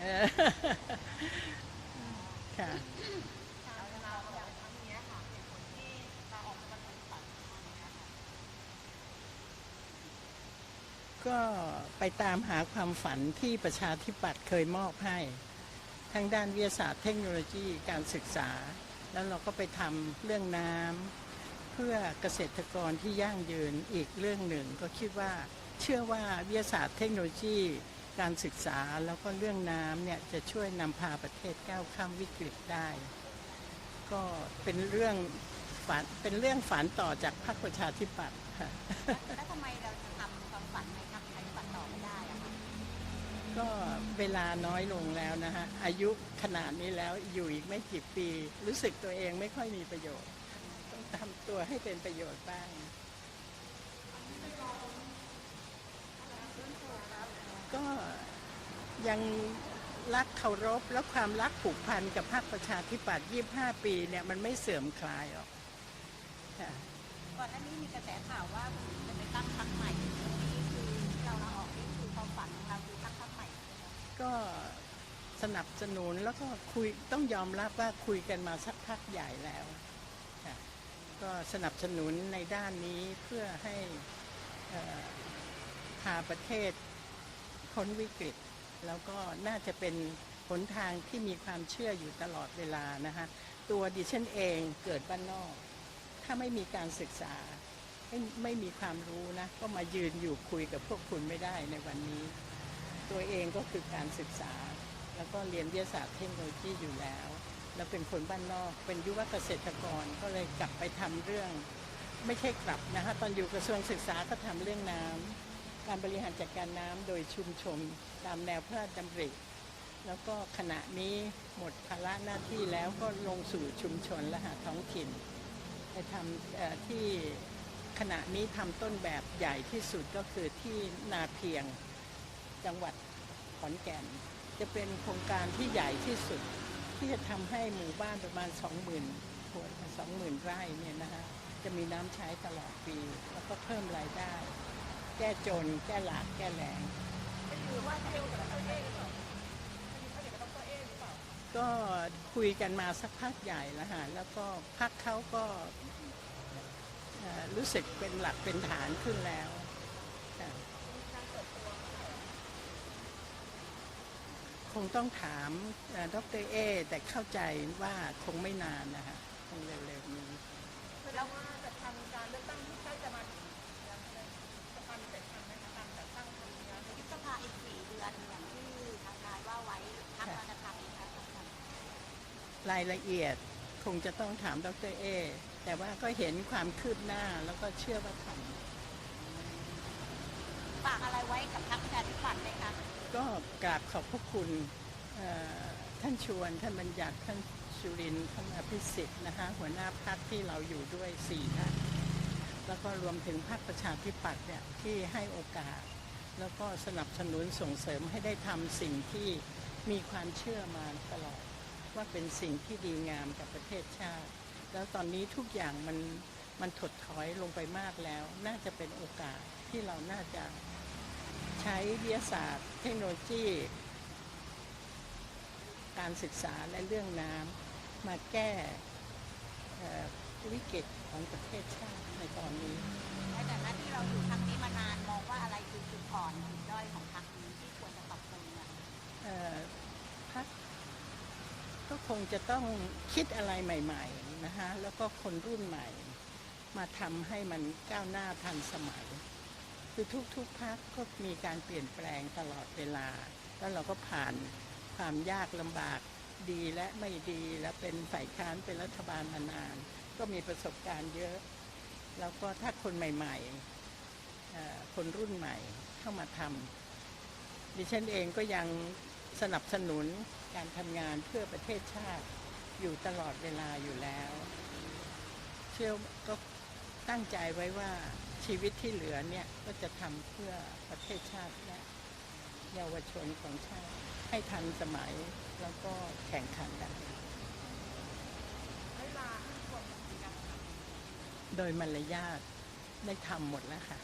ค่ะการลาออกครั้งนี้ค่ะเหตุผลที่ลาออกจากประชาธิปัตย์นะคะก็ไปตามหาความฝันที่ประชาธิปัตย์เคยมอบให้ ทั้งด้านวิทยาศาสตร์เทคโนโลยีการศึกษา แล้วเราก็ไปทำเรื่องน้ำเพื่อเกษตรกรที่ยั่งยืนอีกเรื่องหนึ่งก็คิดว่า เชื่อว่าวิทยาศาสตร์เทคโนโลยี การศึกษาแล้วก็เรื่องน้ำเนี่ยจะช่วยนำพาประเทศก้าวข้ามวิกฤตได้ ก็เป็นเรื่องฝันเป็นเรื่องฝันต่อจากพรรคประชาธิปัตย์ค่ะ แล้วทำไมเราจะทำความฝันในพรรคประชาธิปัตย์ต่อไม่ได้อะคะก็เวลาน้อยลงแล้วนะฮะ อายุขนาดนี้แล้วอยู่อีกไม่กี่ปี รู้สึกตัวเองไม่ค่อยมีประโยชน์ ต้องทำตัวให้เป็นประโยชน์บ้าง ก็ยังรักเคารพและความรักผูกพันกับพรรคประชาธิปัตย์25 ปีเนี่ยมันไม่เสื่อมคลายหรอกค่ะก่อนหน้านี้มีกระแสข่าวว่าจะไปตั้งพรรคใหม่นี่คือที่เราลาออกนี่คือความฝันของเราคือตั้งพรรคใหม่ใช่ไหมคะก็สนับสนุนแล้วก็คุยต้องยอมรับว่าคุยกันมาสักพักใหญ่แล้วค่ะก็สนับสนุนในด้านนี้เพื่อให้เอ่อพาประเทศ พ้นวิกฤต แล้วก็น่าจะเป็นหนทางที่มีความเชื่ออยู่ตลอดเวลานะคะตัวดิฉันเองเกิดบ้านนอก ถ้าไม่มีการศึกษาไม่ไม่มีความรู้นะ ก็มายืนอยู่คุยกับพวกคุณไม่ได้ในวันนี้ ตัวเองก็คือการศึกษา แล้วก็เรียนวิทยาศาสตร์เทคโนโลยีอยู่แล้วแล้วเป็นคนบ้านนอก เป็นยุวเกษตรกรก็เลยกลับไปทำเรื่อง ไม่ใช่กลับนะคะตอนอยู่กระทรวงศึกษาก็ทำเรื่องน้ำ การบริหารจัดการน้ำโดยชุมชนตามแนวพระราชดำริ แล้วก็ขณะนี้หมดภาระหน้าที่แล้วก็ลงสู่ชุมชนและหาท้องถิ่นไปทำที่ขณะนี้ทำต้นแบบใหญ่ที่สุดก็คือที่นาเพียงจังหวัดขอนแก่น จะเป็นโครงการที่ใหญ่ที่สุด ที่จะทำให้หมู่บ้านประมาณ 20,000คน20,000 ไร่เนี่ยนะคะจะมีน้ำใช้ตลอดปี แล้วก็เพิ่มรายได้ แก้จน แก้หลากแก้แรงคือว่าจะเร็วกับตัวเองหรือเปล่าเดียวกับตัวเองหรือเปล่า ก็คุยกันมาสักพักใหญ่แล้วฮะแล้วก็พักเขาก็รู้สึกเป็นหลักเป็นฐานขึ้นแล้วคงต้องถามดรเอ แต่เข้าใจว่าคงไม่นานนะคะคงเร็วๆนี้แล้วว่าจะทำการเลือกตั้งที่ใกล้จะมาถึงแล้วจะทำเสร็จทันไหมคะการจัดตั้งทำงานยุบสภาอีกสี่เดือนอย่างที่ทางนายว่าไว้พักเราจะทำนะคะ รายละเอียดคงจะต้องถามดรเอ แต่ว่าก็เห็นความคืบหน้าแล้วก็เชื่อว่าทำฝากอะไรไว้กับพรรคประชาธิปัตย์ไหมคะก็กราบขอบพระคุณเอ่อท่านชวนท่านบัญญัติท่านชุรินทร์ท่านอภิสิทธิ์นะคะหัวหน้าพักที่เราอยู่ด้วยสี่ท่านแล้วก็รวมถึงพรรคประชาธิปัตย์เนี่ยที่ให้โอกาส แล้วก็สนับสนุนส่งเสริมให้ได้ทำสิ่งที่มีความเชื่อมาตลอด ว่าเป็นสิ่งที่ดีงามกับประเทศชาติ แล้วตอนนี้ทุกอย่างมันมันถดถอยลงไปมากแล้ว น่าจะเป็นโอกาสที่เราน่าจะใช้วิทยาศาสตร์ เทคโนโลยี การศึกษาและเรื่องน้ำมาแก้เอ่อวิกฤตของประเทศชาติในตอนนี้ในฐานะที่เราอยู่พรรคนี้มานานมองว่าอะไรคือจุดอ่อนจุดด้อยของพรรคนี้ที่ควรจะปรับปรุงอะเอ่อพักก็ คงจะต้องคิดอะไรใหม่ๆนะคะแล้วก็คนรุ่นใหม่มาทำให้มันก้าวหน้าทันสมัย คือทุกๆพักก็มีการเปลี่ยนแปลงตลอดเวลา แล้วเราก็ผ่านความยากลำบากดีและไม่ดีและเป็นฝ่ายค้านเป็นรัฐบาลมานาน ก็มีประสบการณ์เยอะ แล้วก็ถ้าคนใหม่ๆคนรุ่นใหม่เข้ามาทำดิฉันเองก็ยัง สนับสนุนการทำงานเพื่อประเทศชาติอยู่ตลอดเวลาอยู่แล้ว เชื่อก็ตั้งใจไว้ว่าชีวิตที่เหลือเนี่ยก็จะทำเพื่อประเทศชาติและเยาวชนของชาติ ให้ทันสมัยแล้วก็แข่งขันกันเวลาที่ควรจะมีการโดยมารยาทได้ทำหมดแล้วค่ะ